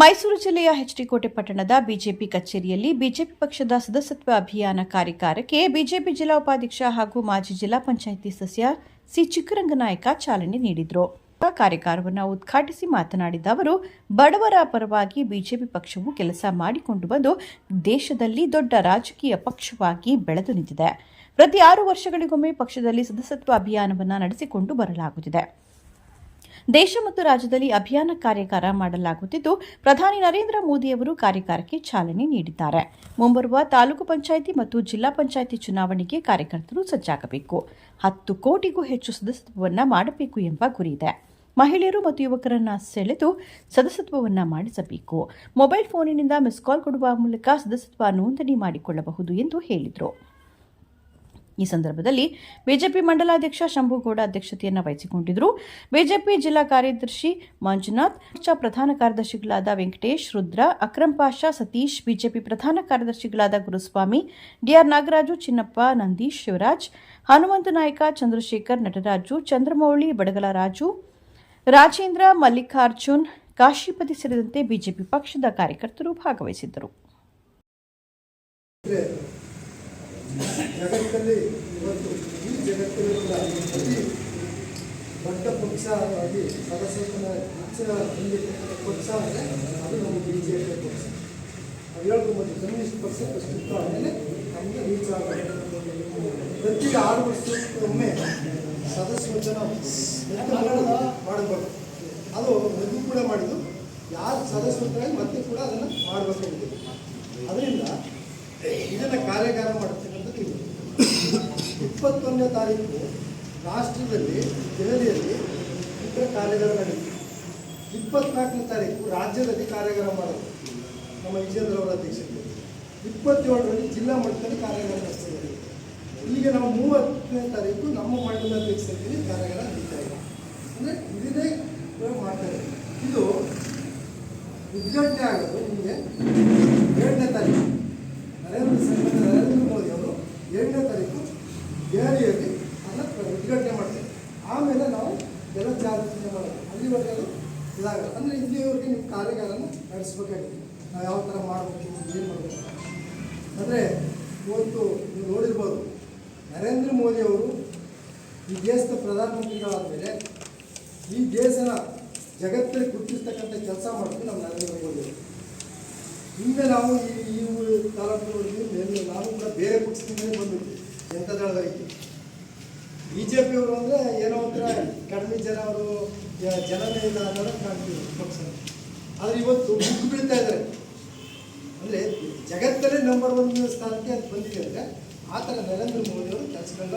ಮೈಸೂರು ಜಿಲ್ಲೆಯ ಎಚ್ಡಿಕೋಟೆ ಪಟ್ಟಣದ ಬಿಜೆಪಿ ಕಚೇರಿಯಲ್ಲಿ ಬಿಜೆಪಿ ಪಕ್ಷದ ಸದಸ್ಯತ್ವ ಅಭಿಯಾನ ಕಾರ್ಯಕ್ರಮಕ್ಕೆ ಬಿಜೆಪಿ ಜಿಲ್ಲಾ ಉಪಾಧ್ಯಕ್ಷ ಹಾಗೂ ಮಾಜಿ ಜಿಲ್ಲಾ ಪಂಚಾಯಿತಿ ಸದಸ್ಯ ಸಿ ಚಿಕ್ಕರಂಗನಾಯಕ ಚಾಲನೆ ನೀಡಿದರು. ಕಾರ್ಯಕ್ರಮವನ್ನು ಉದ್ಘಾಟಿಸಿ ಮಾತನಾಡಿದ ಅವರು, ಬಡವರ ಪರವಾಗಿ ಬಿಜೆಪಿ ಪಕ್ಷವು ಕೆಲಸ ಮಾಡಿಕೊಂಡು ಬಂದು ದೇಶದಲ್ಲಿ ದೊಡ್ಡ ರಾಜಕೀಯ ಪಕ್ಷವಾಗಿ ಬೆಳೆದು ನಿಂತಿದೆ. ಪ್ರತಿ ಆರು ವರ್ಷಗಳಿಗೊಮ್ಮೆ ಪಕ್ಷದಲ್ಲಿ ಸದಸ್ಯತ್ವ ಅಭಿಯಾನವನ್ನು ನಡೆಸಿಕೊಂಡು ಬರಲಾಗುತ್ತಿದೆ. ದೇಶ ಮತ್ತು ರಾಜ್ಯದಲ್ಲಿ ಅಭಿಯಾನ ಕಾರ್ಯಾಗಾರ ಮಾಡಲಾಗುತ್ತಿದ್ದು, ಪ್ರಧಾನಿ ನರೇಂದ್ರ ಮೋದಿಯವರು ಕಾರ್ಯಕಾರಕ್ಕೆ ಚಾಲನೆ ನೀಡಿದ್ದಾರೆ. ಮುಂಬರುವ ತಾಲೂಕು ಪಂಚಾಯಿತಿ ಮತ್ತು ಜಿಲ್ಲಾ ಪಂಚಾಯಿತಿ ಚುನಾವಣೆಗೆ ಕಾರ್ಯಕರ್ತರು ಸಜ್ಜಾಗಬೇಕು. ಹತ್ತು ಕೋಟಿಗೂ ಹೆಚ್ಚು ಸದಸ್ಯತ್ವವನ್ನು ಮಾಡಬೇಕು ಎಂಬ ಗುರಿ ಇದೆ. ಮಹಿಳೆಯರು ಮತ್ತು ಯುವಕರನ್ನ ಸೆಳೆದು ಸದಸ್ಯತ್ವವನ್ನು ಮಾಡಿಸಬೇಕು. ಮೊಬೈಲ್ ಫೋನಿನಿಂದ ಮಿಸ್ ಕಾಲ್ ಕೊಡುವ ಮೂಲಕ ಸದಸ್ಯತ್ವ ನೋಂದಣಿ ಮಾಡಿಕೊಳ್ಳಬಹುದು ಎಂದು ಹೇಳಿದರು. ಈ ಸಂದರ್ಭದಲ್ಲಿ ಬಿಜೆಪಿ ಮಂಡಲಾಧ್ಯಕ್ಷ ಶಂಭುಗೌಡ ಅಧ್ಯಕ್ಷತೆಯನ್ನು ವಹಿಸಿಕೊಂಡಿದ್ದರು ಬಿಜೆಪಿ ಜಿಲ್ಲಾ ಕಾರ್ಯದರ್ಶಿ ಮಂಜುನಾಥ್ ಮೋರ್ಚಾ ಪ್ರಧಾನ ಕಾರ್ಯದರ್ಶಿಗಳಾದ ವೆಂಕಟೇಶ್, ರುದ್ರ ಅಕ್ರಂ ಪಾಷಾ, ಸತೀಶ್, ಬಿಜೆಪಿ ಪ್ರಧಾನ ಕಾರ್ಯದರ್ಶಿಗಳಾದ ಗುರುಸ್ವಾಮಿ, ಡಿಆರ್ ನಾಗರಾಜು, ಚಿನ್ನಪ್ಪ, ನಂದೀಶ್, ಶಿವರಾಜ್, ಹನುಮಂತ ನಾಯಕ, ಚಂದ್ರಶೇಖರ್, ನಟರಾಜು, ಚಂದ್ರಮೌಳಿ ಬಡಗಲರಾಜು ರಾಜೇಂದ್ರ, ಮಲ್ಲಿಕಾರ್ಜುನ್, ಕಾಶಿಪತಿ ಸೇರಿದಂತೆ ಬಿಜೆಪಿ ಪಕ್ಷದ ಕಾರ್ಯಕರ್ತರು ಭಾಗವಹಿಸಿದ್ದರು. ಜಗತ್ತಲ್ಲಿ ಇವತ್ತು ಈ ಜಗತ್ತಿನ ಅತಿ ದೊಡ್ಡ ಪಕ್ಷ ಆಗಿ ಸದಸ್ಯತ್ವನ ಪಕ್ಷ ಅಂದರೆ ಅದು ನಮ್ಮ ಬಿ ಜೆ ಪಿ ಪಕ್ಷ. ನಾವು ಹೇಳ್ಕೊಂಬೋದು ಕಮ್ಯುನಿಸ್ಟ್ ಪಕ್ಷ ಅಸ್ತಿತ್ವ ಆದಮೇಲೆ ನಮಗೆ ರೀಚ್ ಆಗಬೇಕು ಪ್ರತಿ ಆರು ವರ್ಷಕ್ಕೊಮ್ಮೆ ಸದಸ್ಯೋಚನ ಮಾಡಬಾರ್ದು ಅದು ಮೊದಲು ಕೂಡ ಮಾಡಿದ್ದು. ಯಾರು ಸದಸ್ಯತ್ವವಾಗಿ ಮತ್ತೆ ಕೂಡ ಅದನ್ನು ಮಾಡಬೇಕಾಗಿದೆ ಅದರಿಂದ ಇದನ್ನು ಕಾರ್ಯಾಗಾರ ಇದು ಇಪ್ಪತ್ತೊಂದನೇ ತಾರೀಕು ರಾಷ್ಟ್ರದಲ್ಲಿ ದೆಹಲಿಯಲ್ಲಿ ಇತರ ಕಾರ್ಯಗಾರ ನಡೆಯಿತು. ಇಪ್ಪತ್ನಾಲ್ಕನೇ ತಾರೀಕು ರಾಜ್ಯದಲ್ಲಿ ಕಾರ್ಯಾಗಾರ ಮಾಡೋದು ನಮ್ಮ ವಿಜೇಂದ್ರ ಅವರ ಅಧ್ಯಕ್ಷತೆ ಇಪ್ಪತ್ತೇಳರಲ್ಲಿ ಜಿಲ್ಲಾ ಮಟ್ಟದಲ್ಲಿ ಕಾರ್ಯಾಗಾರ ನಡೆಸ್ತಿದ್ದಾರೆ ಈಗ ನಾವು ಮೂವತ್ತನೇ ತಾರೀಕು ನಮ್ಮ ಮಂಡಲ ಅಧ್ಯಕ್ಷತೆಯಲ್ಲಿ ಕಾರ್ಯಾಗಾರ ನಡೀತಾ ಇದೆ. ಅಂದರೆ ಇದನ್ನೇ ಮಾಡ್ತಾರೆ ಮಾಡ್ತಾ ಇದು ಉದ್ಘಾಟನೆ ಆಗೋದು ನಿಮಗೆ ಏಳನೇ ತಾರೀಕು ನರೇಂದ್ರ ನರೇಂದ್ರ ಮೋದಿ ಅವರು ಏಳನೇ ತಾರೀಕು ದೆಹಲಿಯಲ್ಲಿ ಅದನ್ನು ಉದ್ಘಾಟನೆ ಮಾಡ್ತಾರೆ ಆಮೇಲೆ ನಾವು ಎಲ್ಲ ಜಾಗೃತಿ ಮಾಡೋದು ಅಲ್ಲಿವರೆಗೆ ಇದಾಗಲ್ಲ ಅಂದರೆ ಇಲ್ಲಿವರೆಗೆ ನಿಮ್ಮ ಕಾರ್ಯಗಾರನ ನಡೆಸ್ಬೇಕಾಗಿತ್ತು ನಾವು ಯಾವ ಥರ ಮಾಡಬೇಕು ಏನು ಮಾಡಬೇಕು ಅಂದರೆ ಇವತ್ತು ನೀವು ನೋಡಿರ್ಬೋದು ನರೇಂದ್ರ ಮೋದಿ ಅವರು ಈ ದೇಶದ ಪ್ರಧಾನಮಂತ್ರಿಗಳಾದ ಮೇಲೆ ಈ ದೇಶನ ಜಗತ್ತಲ್ಲಿ ಗುರುತಿರ್ತಕ್ಕಂಥ ಕೆಲಸ ಮಾಡೋದು ನಮ್ಮ ನರೇಂದ್ರ ಮೋದಿ ಹಿಂದೆ ನಾವು ಈ ಈ ತಾಲೂಕು ನಾವು ಕೂಡ ಬೇರೆ ಪಕ್ಷದಿಂದಲೇ ಬಂದಿದ್ವಿ ಜನತಾ ದಳದಕ್ಕೆ ಬಿ ಜೆ ಪಿಯವರು ಅಂದರೆ ಏನೋ ಒಂಥರ ಕಡಿಮೆ ಜನ ಅವರು ಜನನೇ ಇಲ್ಲ ಅನ್ನೋದು ಕಾಣ್ತೀವಿ ಪಕ್ಷ. ಆದರೆ ಇವತ್ತು ಮುಗ್ಗು ಬೀಳ್ತಾ ಇದ್ದಾರೆ ಅಂದರೆ ಜಗತ್ತಲ್ಲೇ ನಂಬರ್ ಒನ್ ಸ್ಥಾನಕ್ಕೆ ಅದು ಬಂದಿದೆ ಅಂದರೆ ಆ ಥರ ನರೇಂದ್ರ ಮೋದಿ ಅವರು ಕೆಲಸಗಳನ್ನ